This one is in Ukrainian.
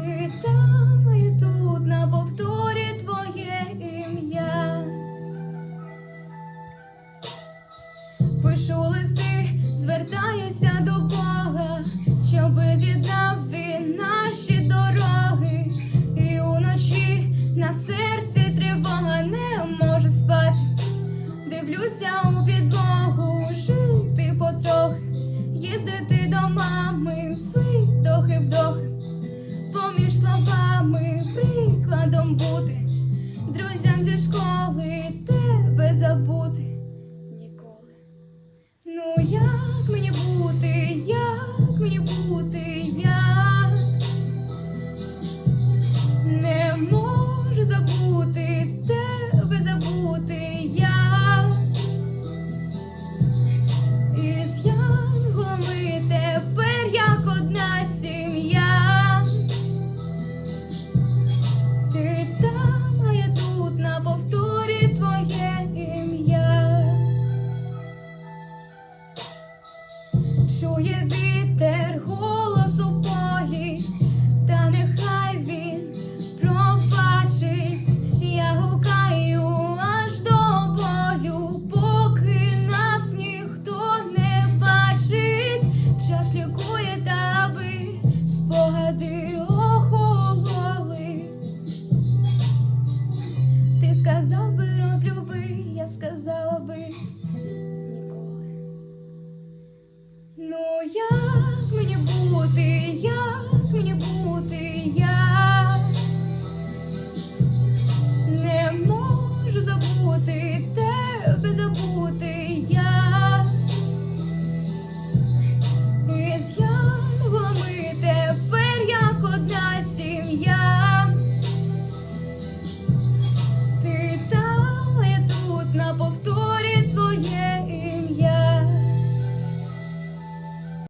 Ти і тут на повторі твоє ім'я. Пишу звертаюся до Бога, щоби він наші дороги, і уночі на серці тривога не може спати. Дивлюся друзям зі школи тебе забути ніколи. Ну як мені бути, як мені бути, як не можу. you? мені бути?